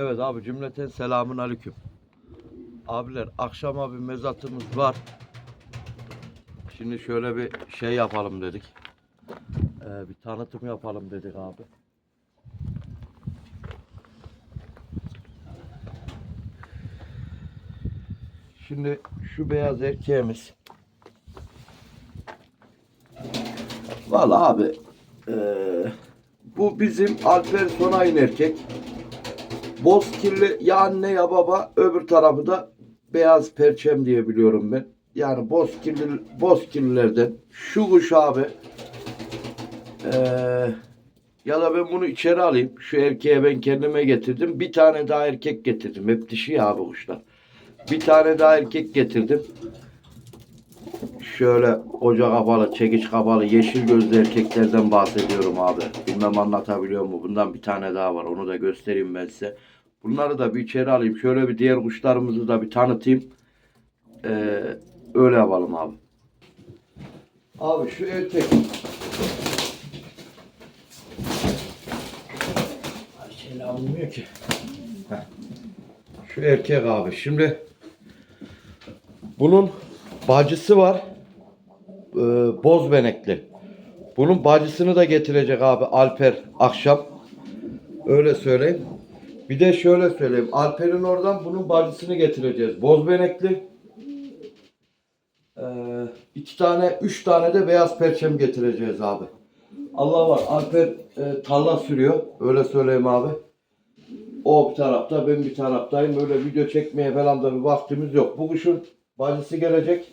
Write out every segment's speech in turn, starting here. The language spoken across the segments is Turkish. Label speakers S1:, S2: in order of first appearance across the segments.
S1: Evet abi cümleten selamun aleyküm. Abiler akşama bir mezatımız var. Şimdi şöyle bir şey yapalım dedik. Ee, bir tanıtım yapalım dedik abi. Şimdi şu beyaz erkeğimiz. Vallahi abi eee, bu bizim Alper Sonay'ın erkek. Bozkirli ya anne ya baba öbür tarafı da beyaz perçem diye biliyorum ben. Yani bozkirli, bozkirlilerden şu kuş abi eee, ya da ben bunu içeri alayım. Şu erkeğe ben kendime getirdim. Bir tane daha erkek getirdim. Hep dişi ya abi kuşlar. Bir tane daha erkek getirdim. Şöyle koca kafalı, çekiç kafalı, yeşil gözlü erkeklerden bahsediyorum abi. Bilmem anlatabiliyor mu? Bundan bir tane daha var. Onu da göstereyim ben size. Bunları da bir içeri alayım. Şöyle bir diğer kuşlarımızı da bir tanıtayım. Ee, öyle yapalım abi. Abi şu erkek. Şeyle alınmıyor ki. Heh. Şu erkek abi. Şimdi bunun bacısı var. Ee, bozbenekli. Bunun bacısını da getirecek abi Alper akşam. Öyle söyleyeyim. Bir de şöyle söyleyeyim. Alper'in oradan bunun bacısını getireceğiz. Bozbenekli. Ee, iki tane, üç tane de beyaz perçem getireceğiz abi. Allah var. Alper e, tarla sürüyor. Öyle söyleyeyim abi. O bir tarafta, ben bir taraftayım. Öyle video çekmeye falan da bir vaktimiz yok. Bu kuşun bacısı gelecek.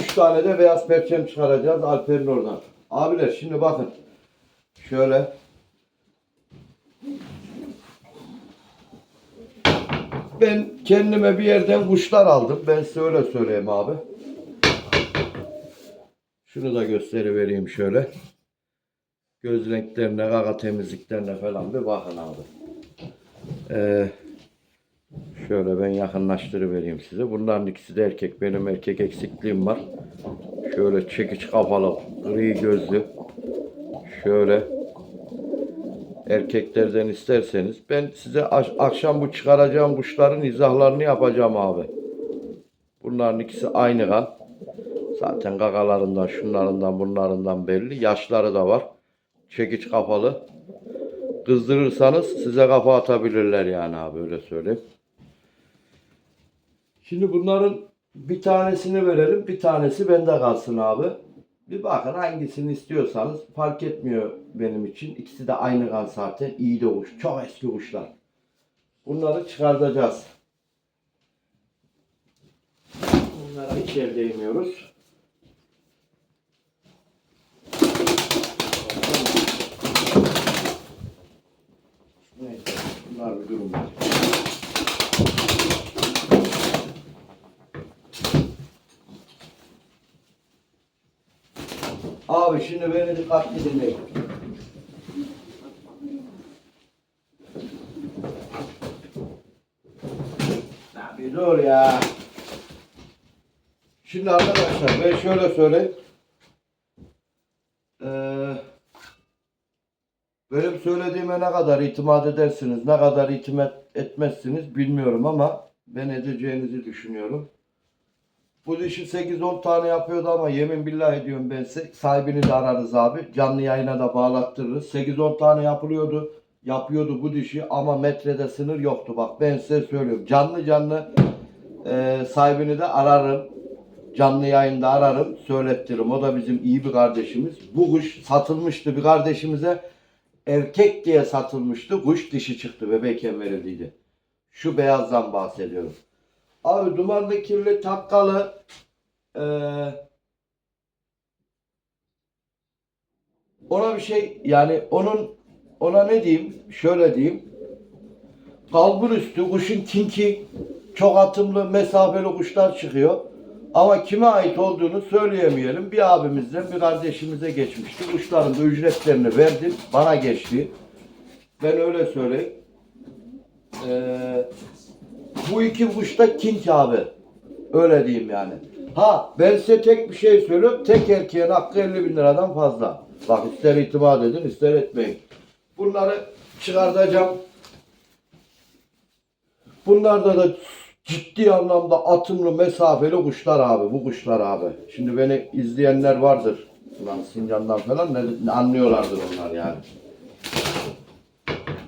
S1: Üç tane de beyaz perçem çıkaracağız Alper'in oradan. Abiler şimdi bakın. Şöyle. Ben kendime bir yerden kuşlar aldım. Ben size öyle söyleyeyim abi. Şunu da gösterivereyim şöyle. Göz renklerine, kaka temizliklerine falan bir bakın abi. Ee, şöyle ben yakınlaştırıvereyim size. Bunların ikisi de erkek. Benim erkek eksikliğim var. Şöyle çekiç kafalı, gri gözlü. Şöyle erkeklerden isterseniz ben size akşam bu çıkaracağım kuşların izahlarını yapacağım abi. Bunların ikisi aynı kan. Zaten gagalarından, şunlarından, bunlarından belli. Yaşları da var. Çekiç kafalı. Kızdırırsanız size kafa atabilirler yani abi öyle söyleyeyim. Şimdi bunların bir tanesini verelim, bir tanesi bende kalsın abi. Bir bakın hangisini istiyorsanız fark etmiyor benim için. İkisi de aynı kan zaten. İyi de kuş. Çok eski kuşlar. Bunları çıkartacağız. Bunlara hiç el değmiyoruz. Neyse, bunlar bir durum. Şimdi beni dikkatli dinleyin. Bir dur ya. Şimdi arkadaşlar ben şöyle söyleyeyim. Ee, benim söylediğime ne kadar itimat edersiniz, ne kadar itimat etmezsiniz bilmiyorum ama ben edeceğinizi düşünüyorum. Bu dişi 8-10 tane yapıyordu ama yemin billahi diyorum ben sahibini de ararız abi. Canlı yayına da bağlattırırız. 8-10 tane yapılıyordu. Yapıyordu bu dişi ama metrede sınır yoktu bak ben size söylüyorum. Canlı canlı e, sahibini de ararım. Canlı yayında ararım, söylettiririm. O da bizim iyi bir kardeşimiz. Bu kuş satılmıştı bir kardeşimize. Erkek diye satılmıştı. Kuş dişi çıktı. Bebekken verildiydi. Şu beyazdan bahsediyorum. Abi dumanlı kirli takkalı eee ona bir şey yani onun ona ne diyeyim? Şöyle diyeyim. Kalbur üstü kuşun tinki çok atımlı mesafeli kuşlar çıkıyor. Ama kime ait olduğunu söyleyemeyelim. Bir abimizden bir kardeşimize geçmişti. Kuşların da ücretlerini verdim bana geçti. Ben öyle söyleyeyim. Eee bu iki kuş da king abi. Öyle diyeyim yani. Ha ben size tek bir şey söylüyorum. Tek erkeğin hakkı 50 bin liradan fazla. Bak ister itimat edin ister etmeyin. Bunları çıkartacağım. Bunlarda da ciddi anlamda atımlı mesafeli kuşlar abi. Bu kuşlar abi. Şimdi beni izleyenler vardır. Ulan Sincan'dan falan ne, ne anlıyorlardır onlar yani.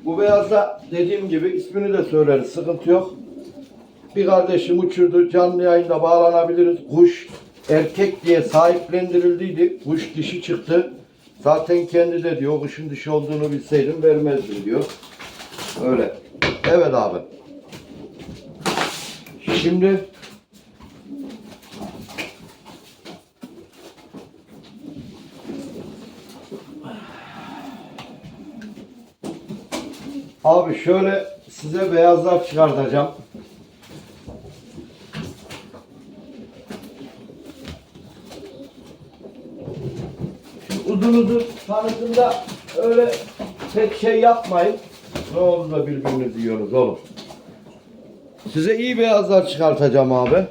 S1: Bu beyazda dediğim gibi ismini de söyleriz. Sıkıntı yok. Bir kardeşim uçurdu. Canlı yayında bağlanabiliriz. Kuş erkek diye sahiplendirildiydi. Kuş dişi çıktı. Zaten kendi de diyor kuşun dişi olduğunu bilseydim vermezdim diyor. Öyle. Evet abi. Şimdi Abi şöyle size beyazlar çıkartacağım. Uzun tanıtımda öyle pek şey yapmayın. Ne olur da birbirinizi yiyorsunuz oğlum. Size iyi beyazlar çıkartacağım abi.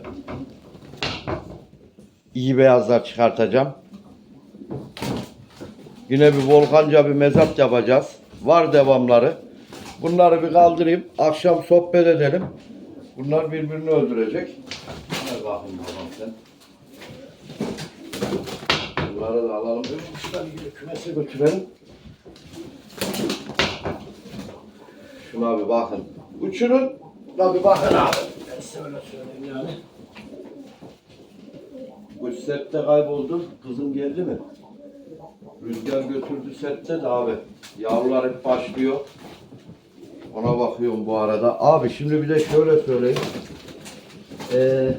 S1: İyi beyazlar çıkartacağım. Yine bir volkanca bir mezat yapacağız. Var devamları. Bunları bir kaldırayım. Akşam sohbet edelim. Bunlar birbirini öldürecek. Hadi bakayım babam sen. Bunları da alalım. Öbür kuşları gidip kümese götürelim. Şuna bir bakın. Uçurun. Şuna bir bakın abi. Ben size öyle söyleyeyim yani. Bu sette kayboldu. Kızım geldi mi? Rüzgar götürdü sette de abi. Yavrular hep başlıyor. Ona bakıyorum bu arada. Abi şimdi bir de şöyle söyleyeyim. Ee,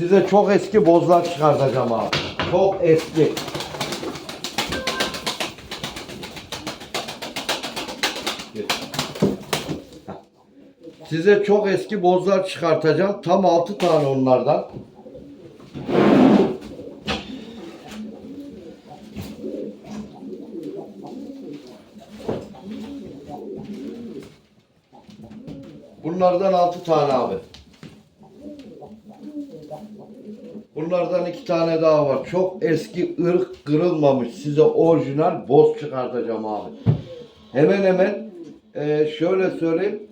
S1: size çok eski bozlar çıkartacağım abi. Çok eski. Size çok eski bozlar çıkartacağım. Tam 6 tane onlardan. Bunlardan 6 tane abi. Bunlardan iki tane daha var. Çok eski ırk kırılmamış. Size orijinal boz çıkartacağım abi. Hemen hemen e, şöyle söyleyeyim.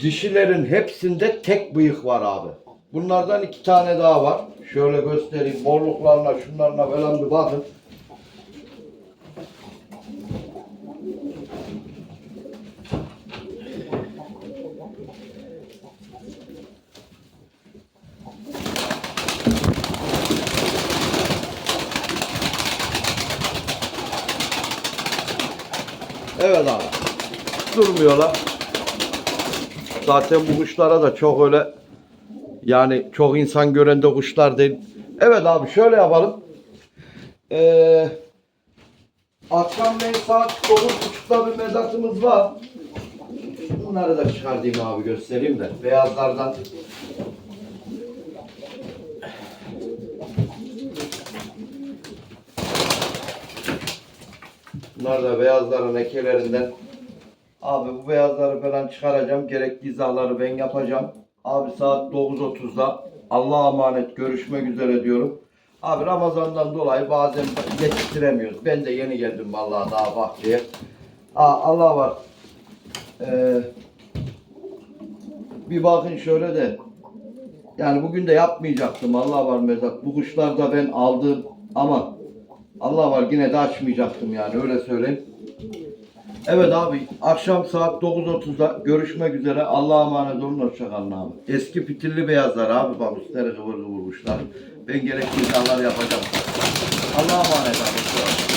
S1: Dişilerin hepsinde tek bıyık var abi. Bunlardan iki tane daha var. Şöyle göstereyim. Morluklarına, şunlarına falan bir bakın. Evet abi. Durmuyorlar. Zaten bu kuşlara da çok öyle yani çok insan gören de kuşlar değil. Evet abi şöyle yapalım. Ee, akşamleyin saat 9.30'da bir mezatımız var. Bunları da çıkartayım abi göstereyim de. Beyazlardan Bunlar da beyazların ekelerinden. Abi bu beyazları falan çıkaracağım. Gerekli izaları ben yapacağım. Abi saat 9.30'da Allah'a emanet görüşmek üzere diyorum. Abi Ramazan'dan dolayı bazen yetiştiremiyoruz. Ben de yeni geldim vallahi daha bahçeye. Aa, Allah var. Ee, bir bakın şöyle de. Yani bugün de yapmayacaktım. Allah var mezat. Bu kuşlar da ben aldım ama Allah var yine de açmayacaktım yani öyle söyleyeyim. Evet abi akşam saat 9.30'da görüşmek üzere. Allah'a emanet olun. Hoşçakalın abi. Eski fitilli beyazlar abi bak üstleri kıvır kıvır kuşlar. Ben gerekli izalar yapacağım. Allah'a emanet abi.